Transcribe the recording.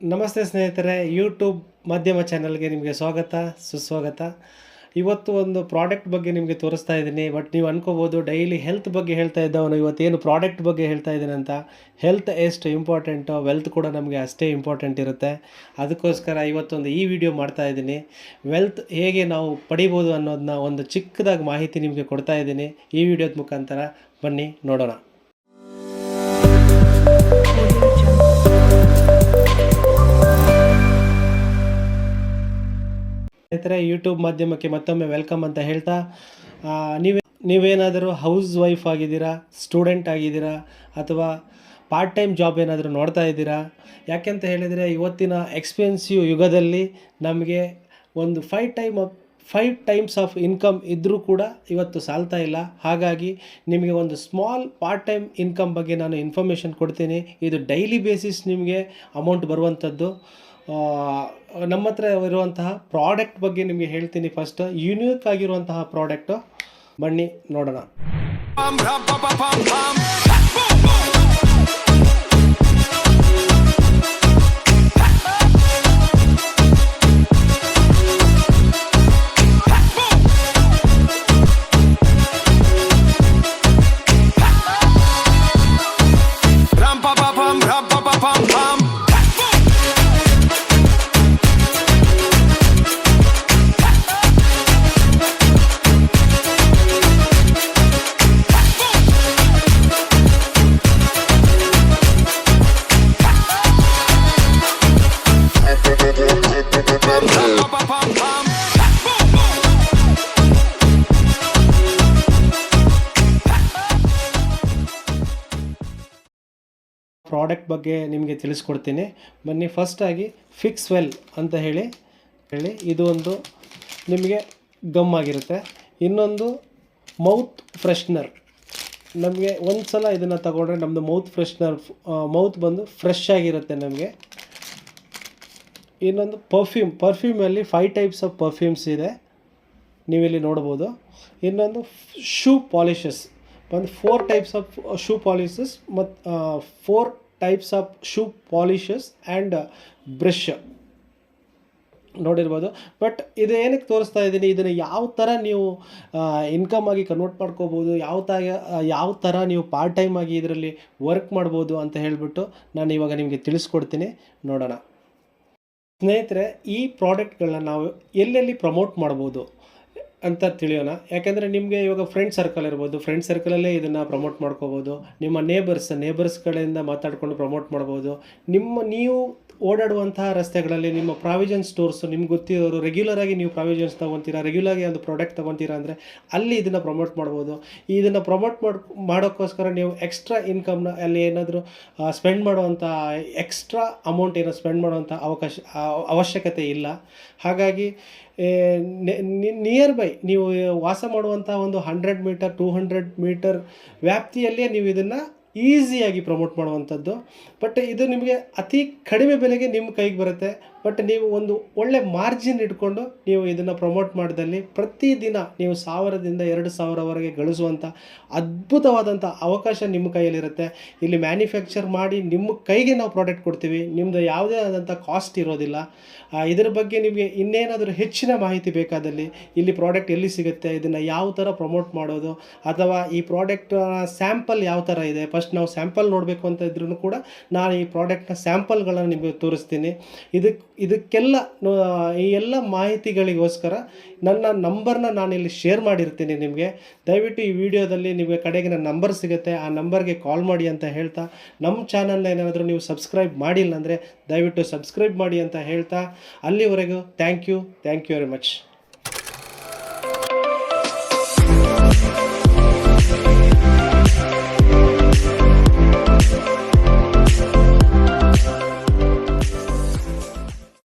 ನಮಸ್ತೆ ಸ್ನೇಹಿತರೆ ಯೂಟ್ಯೂಬ್ ಮಾಧ್ಯಮ ಚಾನಲ್ಗೆ ನಿಮಗೆ ಸ್ವಾಗತ, ಸುಸ್ವಾಗತ. ಇವತ್ತು ಒಂದು ಪ್ರಾಡಕ್ಟ್ ಬಗ್ಗೆ ನಿಮಗೆ ತೋರಿಸ್ತಾ ಇದ್ದೀನಿ ಬಟ್ ನೀವು ಅನ್ಕೋಬೋದು ಡೈಲಿ ಹೆಲ್ತ್ ಬಗ್ಗೆ ಹೇಳ್ತಾ ಇದ್ದವನು, ಇವತ್ತೇನು ಪ್ರಾಡಕ್ಟ್ ಬಗ್ಗೆ ಹೇಳ್ತಾ ಇದ್ದೀನಿ ಅಂತ. ಹೆಲ್ತ್ ಎಷ್ಟು ಇಂಪಾರ್ಟೆಂಟು ವೆಲ್ತ್ ಕೂಡ ನಮಗೆ ಅಷ್ಟೇ ಇಂಪಾರ್ಟೆಂಟ್ ಇರುತ್ತೆ. ಅದಕ್ಕೋಸ್ಕರ ಇವತ್ತೊಂದು ಈ ವಿಡಿಯೋ ಮಾಡ್ತಾ ಇದ್ದೀನಿ. ವೆಲ್ತ್ ಹೇಗೆ ನಾವು ಪಡಿಬೋದು ಅನ್ನೋದನ್ನ ಒಂದು ಚಿಕ್ಕದಾಗಿ ಮಾಹಿತಿ ನಿಮಗೆ ಕೊಡ್ತಾ ಇದ್ದೀನಿ. ಈ ವಿಡಿಯೋದ ಮುಖಾಂತರ ಬನ್ನಿ, ನೋಡೋಣ. ಸ್ನೇಹಿತರೆ ಯೂಟ್ಯೂಬ್ ಮಾಧ್ಯಮಕ್ಕೆ ಮತ್ತೊಮ್ಮೆ ವೆಲ್ಕಮ್ ಅಂತ ಹೇಳ್ತಾ ನೀವೇ, ನೀವೇನಾದರೂ ಹೌಸ್ ವೈಫ್ ಆಗಿದ್ದೀರಾ ಸ್ಟೂಡೆಂಟ್ ಆಗಿದ್ದೀರಾ, ಅಥವಾ ಪಾರ್ಟ್ ಟೈಮ್ ಜಾಬ್ ಏನಾದರೂ ನೋಡ್ತಾ ಇದ್ದೀರಾ? ಯಾಕೆಂತ ಹೇಳಿದರೆ, ಇವತ್ತಿನ ಎಕ್ಸ್ಪೆನ್ಸಿವ್ ಯುಗದಲ್ಲಿ ನಮಗೆ ಒಂದು five time five times of income ಇದ್ದರೂ ಕೂಡ ಇವತ್ತು ಸಾಲ್ತಾ ಇಲ್ಲ. ಹಾಗಾಗಿ ನಿಮಗೆ ಒಂದು ಸ್ಮಾಲ್ ಪಾರ್ಟ್ ಟೈಮ್ ಇನ್ಕಮ್ ಬಗ್ಗೆ ನಾನು ಇನ್ಫಾರ್ಮೇಷನ್ ಕೊಡ್ತೀನಿ. ಇದು ಡೈಲಿ ಬೇಸಿಸ್ ನಿಮಗೆ ಅಮೌಂಟ್ ಬರುವಂಥದ್ದು. ನಮ್ಮ ಹತ್ರ ಇರುವಂತಹ ಪ್ರಾಡಕ್ಟ್ ಬಗ್ಗೆ ನಿಮಗೆ ಹೇಳ್ತೀನಿ ಫಸ್ಟ್ ಯುನೀಕ್ ಆಗಿರುವಂತಹ ಪ್ರಾಡಕ್ಟು ಬನ್ನಿ ನೋಡೋಣ. ಪ್ರಾಡಕ್ಟ್ ಬಗ್ಗೆ ನಿಮಗೆ ತಿಳಿಸ್ಕೊಡ್ತೀನಿ. ಬನ್ನಿ ಫಸ್ಟಾಗಿ ಫಿಕ್ಸ್ ವೆಲ್ ಅಂತ ಹೇಳಿ. ಹೇಳಿ, ಇದು ಒಂದು ನಿಮಗೆ ಗಮ್ ಆಗಿರುತ್ತೆ. ಇನ್ನೊಂದು ಮೌತ್ ಫ್ರೆಶ್ನರ್ ನಮಗೆ ಒಂದು ಸಲ ಇದನ್ನು ತಗೊಂಡ್ರೆ ನಮ್ಮದು ಮೌತ್ ಫ್ರೆಶ್ನರ್ ಮೌತ್ ಬಂದು ಫ್ರೆಶ್ ಆಗಿರುತ್ತೆ ನಮಗೆ. ಇನ್ನೊಂದು ಪರ್ಫ್ಯೂಮ್ ಪರ್ಫ್ಯೂಮಲ್ಲಿ ಫೈವ್ ಟೈಪ್ಸ್ ಆಫ್ ಪರ್ಫ್ಯೂಮ್ಸ್ ಇದೆ. ನೀವಿಲ್ಲಿ ನೋಡ್ಬೋದು. ಇನ್ನೊಂದು ಶೂ ಪಾಲಿಷಸ್ ಒಂದು four types of shoe polishes ಮತ್ತು four types of shoe polishes and brush ನೋಡಿರ್ಬೋದು. ಬಟ್ ಇದು ಏನಕ್ಕೆ ತೋರಿಸ್ತಾ ಇದ್ದೀನಿ? ಇದನ್ನು ಯಾವ ಥರ ನೀವು ಇನ್ಕಮ್ ಆಗಿ ಕನ್ವರ್ಟ್ ಮಾಡ್ಕೋಬೋದು ಯಾವ ತ ಯಾವ ಥರ ನೀವು ಪಾರ್ಟ್ ಟೈಮ್ ಆಗಿ ಇದರಲ್ಲಿ ವರ್ಕ್ ಮಾಡ್ಬೋದು ಅಂತ ಹೇಳಿಬಿಟ್ಟು ನಾನು ಇವಾಗ ನಿಮಗೆ ತಿಳಿಸ್ಕೊಡ್ತೀನಿ. ನೋಡೋಣ. ಸ್ನೇಹಿತರೆ, ಈ ಪ್ರಾಡಕ್ಟ್ಗಳನ್ನ ನಾವು ಎಲ್ಲೆಲ್ಲಿ ಪ್ರಮೋಟ್ ಮಾಡ್ಬೋದು? ಅಂತ ತಿಳಿಯೋಣ. ಯಾಕೆಂದರೆ ನಿಮಗೆ ಇವಾಗ ಫ್ರೆಂಡ್ ಸರ್ಕಲ್ ಇರ್ಬೋದು. ಫ್ರೆಂಡ್ ಸರ್ಕಲಲ್ಲೇ ಇದನ್ನು ಪ್ರಮೋಟ್ ಮಾಡ್ಕೋಬೋದು. ನಿಮ್ಮ ನೇಬರ್ಸ್ ನೇಬರ್ಸ್ ಕಡೆಯಿಂದ ಮಾತಾಡಿಕೊಂಡು ಪ್ರಮೋಟ್ ಮಾಡ್ಬೋದು. ನಿಮ್ಮ, ನೀವು ಓಡಾಡುವಂತಹ ರಸ್ತೆಗಳಲ್ಲಿ ನಿಮ್ಮ ಪ್ರಾವಿಷನ್ ಸ್ಟೋರ್ಸ್ ನಿಮ್ಗೆ ಗೊತ್ತಿರೋರು ರೆಗ್ಯುಲರ್ ಆಗಿ ನೀವು ಪ್ರಾವಿಷನ್ಸ್ ತೊಗೊತೀರಾ ರೆಗ್ಯುಲರ್ ಆಗಿ ಒಂದು ಪ್ರಾಡಕ್ಟ್ ತೊಗೊತೀರಾ ಅಂದರೆ ಅಲ್ಲಿ ಇದನ್ನು ಪ್ರಮೋಟ್ ಮಾಡ್ಬೋದು. ಇದನ್ನು ಪ್ರಮೋಟ್ ಮಾಡಿ, ಮಾಡೋಕ್ಕೋಸ್ಕರ ನೀವು ಎಕ್ಸ್ಟ್ರಾ ಇನ್ಕಮ್ನ ಅಲ್ಲಿ ಏನಾದರೂ ಸ್ಪೆಂಡ್ ಮಾಡುವಂಥ ಎಕ್ಸ್ಟ್ರಾ ಅಮೌಂಟ್ ಏನೋ ಸ್ಪೆಂಡ್ ಮಾಡುವಂಥ ಅವಕಾಶ ಅವಶ್ಯಕತೆ ಇಲ್ಲ. ಹಾಗಾಗಿ ನಿಯರ್ ಬೈ ನೀವು ವಾಸ ಮಾಡುವಂಥ ಒಂದು hundred meter two hundred meter ವ್ಯಾಪ್ತಿಯಲ್ಲೇ ನೀವು ಇದನ್ನು ಈಸಿಯಾಗಿ ಪ್ರಮೋಟ್ ಮಾಡುವಂಥದ್ದು. ಬಟ್ ಇದು ನಿಮಗೆ ಅತಿ ಕಡಿಮೆ ಬೆಲೆಗೆ ನಿಮ್ಮ ಕೈಗೆ ಬರುತ್ತೆ. ಬಟ್ ನೀವು ಒಂದು ಒಳ್ಳೆ ಮಾರ್ಜಿನ್ ಇಟ್ಕೊಂಡು ನೀವು ಇದನ್ನು ಪ್ರಮೋಟ್ ಮಾಡಿದಲ್ಲಿ ಪ್ರತಿದಿನ ನೀವು ಸಾವಿರದಿಂದ ಎರಡು ಸಾವಿರವರೆಗೆ ಗಳಿಸುವಂಥ ಅದ್ಭುತವಾದಂಥ ಅವಕಾಶ ನಿಮ್ಮ ಕೈಯಲ್ಲಿರುತ್ತೆ. ಇಲ್ಲಿ ಮ್ಯಾನುಫ್ಯಾಕ್ಚರ್ ಮಾಡಿ ನಿಮ್ಮ ಕೈಗೆ ನಾವು ಪ್ರಾಡಕ್ಟ್ ಕೊಡ್ತೀವಿ. ನಿಮ್ಮದು ಯಾವುದೇ ಆದಂಥ ಕಾಸ್ಟ್ ಇರೋದಿಲ್ಲ. ಇದರ ಬಗ್ಗೆ ನಿಮಗೆ ಇನ್ನೇನಾದರೂ ಹೆಚ್ಚಿನ ಮಾಹಿತಿ ಬೇಕಾದಲ್ಲಿ ಇಲ್ಲಿ ಪ್ರಾಡಕ್ಟ್ ಎಲ್ಲಿ ಸಿಗುತ್ತೆ, ಇದನ್ನು ಯಾವ ಥರ ಪ್ರಮೋಟ್ ಮಾಡೋದು, ಅಥವಾ ಈ ಪ್ರಾಡಕ್ಟ್ ಸ್ಯಾಂಪಲ್ ಯಾವ ಥರ ಇದೆ, ಫಸ್ಟ್ ನಾವು ಸ್ಯಾಂಪಲ್ ನೋಡಬೇಕು ಅಂತ ಇದ್ರೂ ಕೂಡ ನಾನು ಈ ಪ್ರಾಡಕ್ಟ್ನ ಸ್ಯಾಂಪಲ್ಗಳನ್ನು ನಿಮಗೆ ತೋರಿಸ್ತೀನಿ. ಇದಕ್ಕೆ ಇದಕ್ಕೆಲ್ಲ ಈ ಎಲ್ಲ ಮಾಹಿತಿಗಳಿಗೋಸ್ಕರ ನನ್ನ ನಂಬರ್ನ ಇಲ್ಲಿ ಶೇರ್ ಮಾಡಿರ್ತೀನಿ ನಿಮಗೆ. ದಯವಿಟ್ಟು ಈ ವಿಡಿಯೋದಲ್ಲಿ ನಿಮಗೆ ಕಡೆಗಿನ ನಂಬರ್ ಸಿಗುತ್ತೆ, ಆ ನಂಬರ್ಗೆ ಕಾಲ್ ಮಾಡಿ ಅಂತ ಹೇಳ್ತಾ ನಮ್ಮ ಚಾನಲ್ನ ಏನಾದರೂ ನೀವು ಸಬ್ಸ್ಕ್ರೈಬ್ ಮಾಡಿಲ್ಲ ಅಂದರೆ ದಯವಿಟ್ಟು ಸಬ್ಸ್ಕ್ರೈಬ್ ಮಾಡಿ ಅಂತ ಹೇಳ್ತಾ, ಅಲ್ಲಿವರೆಗೂ thank you thank you very much